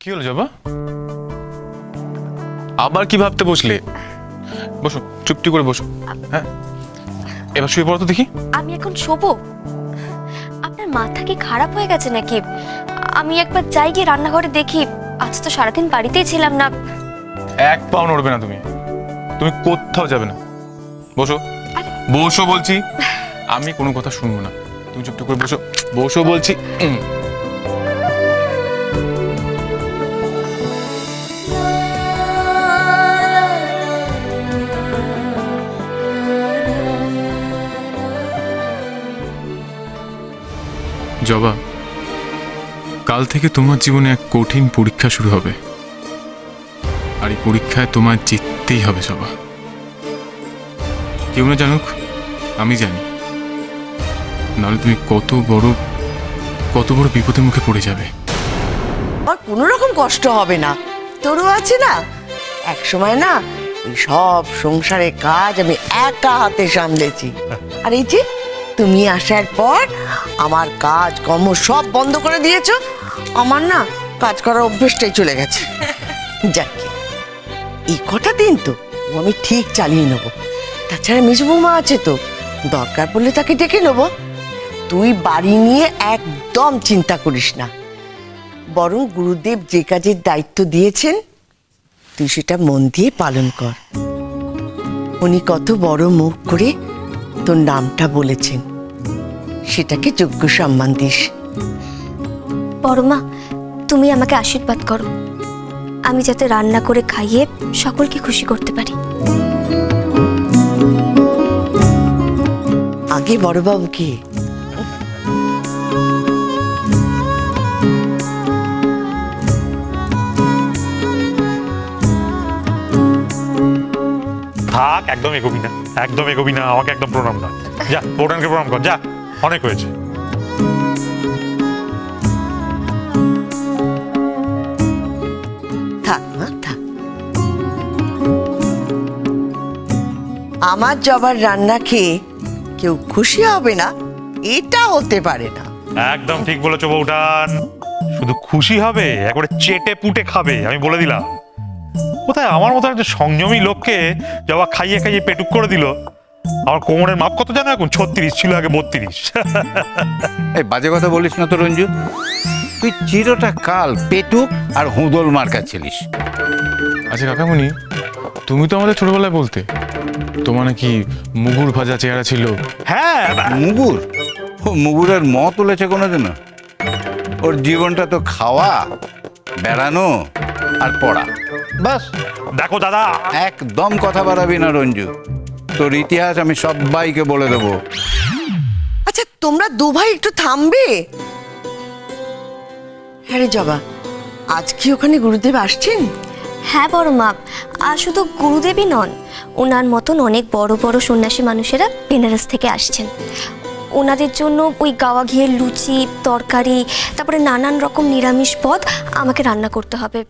কি হলো জবা? আবার কি ভাবতে বসলে? বসো চুপটি করে বসো। হ্যাঁ? এবার শুয়ে পড়ো তো দেখি। আমি এখন শোবো? আপনার মাথা কি খারাপ হয়ে গেছে নাকি? আমি একবার যাই গিয়ে রান্নাঘরে দেখি। আজ তো সারাদিন বাড়িতেই ছিলাম না। এক পাও নড়বে না তুমি। তুমি কোথাও যাবে না। বসো। বসো বলছি। আমি কোনো কথা শুনব না। তুমি চুপটি করে বসো। বসো বলছি জবা, কাল থেকে তোমার জীবনে এক কঠিন পরীক্ষা শুরু হবে। আর এই পরীক্ষায় তোমার জিততেই হবে, জবা। কেউ না জানুক, আমি জানি। নাহলে তুমি কত বড় কত বড় বিপদের মুখে পড়ে যাবে। আমার কোনো রকম কষ্ট হবে না। তোরও আছে না? এক সময় না, এই সব সংসারের কাজ আমি একা হাতে সামলেছি। আর এই যে তুমি আসার পর আমার কাজ কর্ম সব বন্ধ করে দিয়েছ আমার না কাজ করার অভ্যেসটাই চলে গেছে। যাকে এই কটা দিন তো ও আমি ঠিক চালিয়ে নেব। তাছাড়া মেজু বৌমা আছে তো দরকার পড়লে তাকে ডেকে নেব। তুই বাড়ি নিয়ে একদম চিন্তা করিস না। বরং গুরুদেব যে কাজের দায়িত্ব দিয়েছেন তুই সেটা মন দিয়ে পালন কর। উনি কত বড় মুখ করে তোর নামটা বলেছেন। সেটাকে যোগ্য সম্মান দিস। বড় মা তুমি আমাকে আশীর্বাদ করো। আমি যাতে রান্না করে খাইয়ে সকলকে খুশি করতে পারি। আগে বড়বাবুকে থাক একদম এগোবি না। একদম এগোবি না আমাকে একদম প্রণাম না। যা বৌরানকে প্রণাম কর যা। অনেক হয়েছে। থাক মা থাক। আমার জবার রান্না খেয়ে কেউ খুশি হবে না এটা হতে পারে না। একদম ঠিক বলেছ বৌঠান। শুধু খুশি হবে একবারে চেটে পুটে খাবে আমি বলে দিলাম। কোথায় আমার মতো একটা সংযমী লোককে যাওয়া খাইয়ে খাইয়ে পেটুক করে দিল? আমার কোমরের মাপ কত জানো এখন? ছত্রিশ ছিল আগে বত্রিশ। এই বাজে কথা বলিস না তো রঞ্জু। তুই চিরটা কাল পেটুক আর হুদল মার্কা ছিলিস। আচ্ছা কাকামণি তুমি তো আমাদের ছোটবেলায় বলতে। তোমার নাকি মুগুর ভাজা চেহারা ছিল? হ্যাঁ। মুগুর? ও মুগুরের ম তুলেছে কোনোদিনও? ওর জীবনটা তো খাওয়া বেড়ানো আর পড়া। বাস দেখো দাদা। একদম কথা বাড়াবি না রঞ্জু। তোর ইতিহাস আমি সবাইকে বলে দেবো। আচ্ছা তোমরা দু ভাই একটু থামবে? হ্যাঁ রে জবা আজ কি ওখানে গুরুদেব আসছেন? হ্যাঁ বড় মা আর শুধু গুরুদেবই নন ওনার মতন অনেক বড় বড় সন্ন্যাসী মানুষেরা বেনারস থেকে আসছেন। ওনাদের জন্য ওই গাওয়া ঘিয়ের লুচি তরকারি তারপরে নানান রকম নিরামিষ পদ আমাকে রান্না করতে হবে।